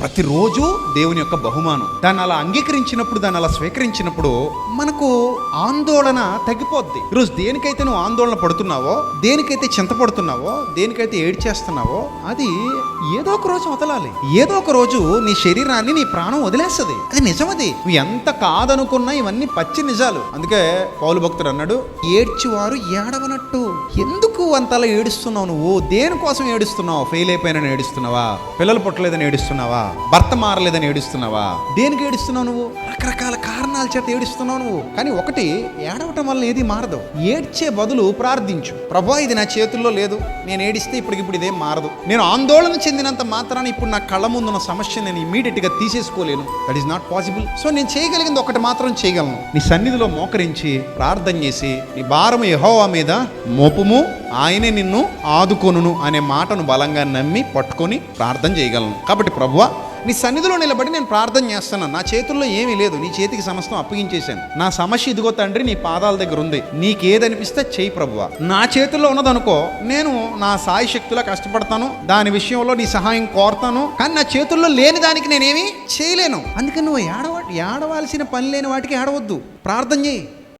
ప్రతిరోజు దేవుని యొక్క బహుమానం. దాన్ని అలా అంగీకరించినప్పుడు దాన్ని అలా స్వీకరించినప్పుడు మనకు ఆందోళన తగ్గిపోద్ది. ఈరోజు దేనికైతే నువ్వు ఆందోళన పడుతున్నావో దేనికైతే చింతపడుతున్నావో దేనికైతే ఏడ్చేస్తున్నావో అది ఏదో ఒక రోజు వదలాలి. ఏదో ఒక రోజు నీ శరీరాన్ని నీ ప్రాణం వదిలేస్తుంది. అది నిజమది. నువ్వు ఎంత కాదనుకున్నా ఇవన్నీ పచ్చి నిజాలు. అందుకే పౌలు భక్తుడు అన్నాడు ఏడ్చివారు ఏడవనట్టు. ఎందుకు అంతలా ఏడుస్తున్నావు నువ్వు? దేనికోసం ఏడుస్తున్నావు? ఫెయిల్ అయిపోయినని ఏడుస్తున్నావా? పిల్లలు పుట్టలేదని ఏడుస్తున్నావా? భర్త మారలేదని ఏడుస్తున్నావా? దేనికి ఏడుస్తున్నావు నువ్వు? రకరకాల కారణాల చేత ఏడుస్తున్నావు నువ్వు. కానీ ఒకటి ఏడవటం వల్ల ఏది మారదు. ఏడ్చే బదులు ప్రార్థించు. ప్రభా ఇది నా చేతుల్లో లేదు. నేను ఏడిస్తే ఇప్పటికిప్పుడు ఇదేం మారదు. నేను ఆందోళన చెందినంత మాత్రాన ఇప్పుడు నా కళ్ళ ముందున్న సమస్య నేను ఇమీడియట్గా తీసేసుకోలేను. That is not possible so నేను చేయగలిగింది ఒకటి మాత్రం చేయగలను. నీ సన్నిధిలో మోకరించి ప్రార్థన చేసి నీ భారము యహోవా మీద మోపుము. ఆయనే నిన్ను ఆదుకొనును అనే మాటను బలంగా నమ్మి పట్టుకొని ప్రార్థన చేయగలను. కాబట్టి ప్రభువా నీ సన్నిధిలో నిలబడి నేను ప్రార్థన చేస్తున్నాను నా చేతుల్లో ఏమీ లేదు. నీ చేతికి సమస్తం అప్పగించేశాను. నా సమస్య ఇదిగో తండ్రి నీ పాదాల దగ్గర ఉంది. నీకేదనిపిస్తే చేయి ప్రభువ. నా చేతుల్లో ఉన్నదనుకో నేను నా సాయి శక్తిలో కష్టపడతాను. దాని విషయంలో నీ సహాయం కోరతాను. కానీ నా చేతుల్లో లేని దానికి నేనేమి చేయలేను. అందుకని నువ్వు ఏడవ ఏడవాల్సిన పని లేని వాటికి ఏడవద్దు. ప్రార్థన చేయి